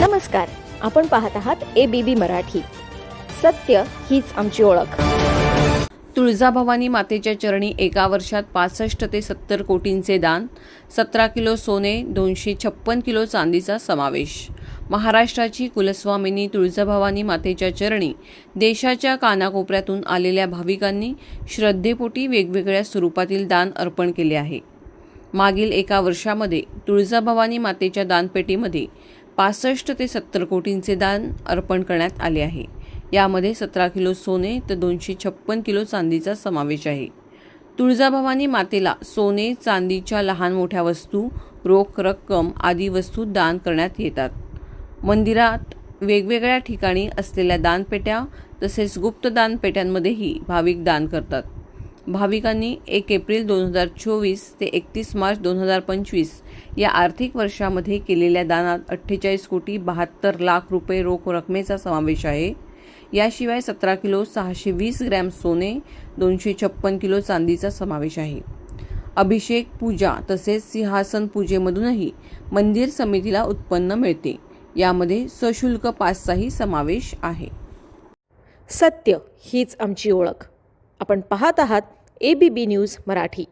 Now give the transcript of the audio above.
नमस्कार आपण पाहत आहात ए बी बी मराठी. सत्य हीच आमची ओळख. तुळजाभवानी मातेच्या चरणी एका वर्षात पासष्ट ते सत्तर कोटींचे दान सतरा किलो सोने दोनशे छप्पन किलो चांदीचा समावेश. महाराष्ट्राची कुलस्वामिनी तुळजाभवानी मातेच्या चरणी देशाच्या कानाकोपऱ्यातून आलेल्या भाविकांनी श्रद्धेपोटी वेगवेगळ्या स्वरूपातील दान अर्पण केले आहे. मागील एका वर्षामध्ये तुळजाभवानी मातेच्या दानपेटीमध्ये पासष्ट ते सत्तर कोटींचे दान अर्पण करण्यात आले आहे. यामध्ये सतरा किलो सोने तर दोनशे छप्पन किलो चांदीचा समावेश आहे. तुळजाभवानी मातेला सोने चांदीच्या लहान मोठ्या वस्तू रोख रक्कम आदी वस्तू दान करण्यात येतात. मंदिरात वेगवेगळ्या ठिकाणी असलेल्या दानपेट्या तसेच गुप्त दानपेट्यांमध्येही भाविक दान करतात. भाविकांनी एक एप्रिल दोन हजार चोवीस ते एकतीस मार्च दोन हजार पंचवीस या आर्थिक वर्षामध्ये केलेल्या दानात अठ्ठेचाळीस कोटी बहात्तर लाख रुपये रोख रकमेचा समावेश आहे. याशिवाय सतरा किलो सहाशे वीस ग्रॅम सोने दोनशे छप्पन किलो चांदीचा समावेश आहे. अभिषेक पूजा तसेच सिंहासन पूजेमधूनही मंदिर समितीला उत्पन्न मिळते. यामध्ये सशुल्क पासचाही समावेश आहे. सत्य हीच आमची ओळख. आपण पाहत आहात A B B news Marathi.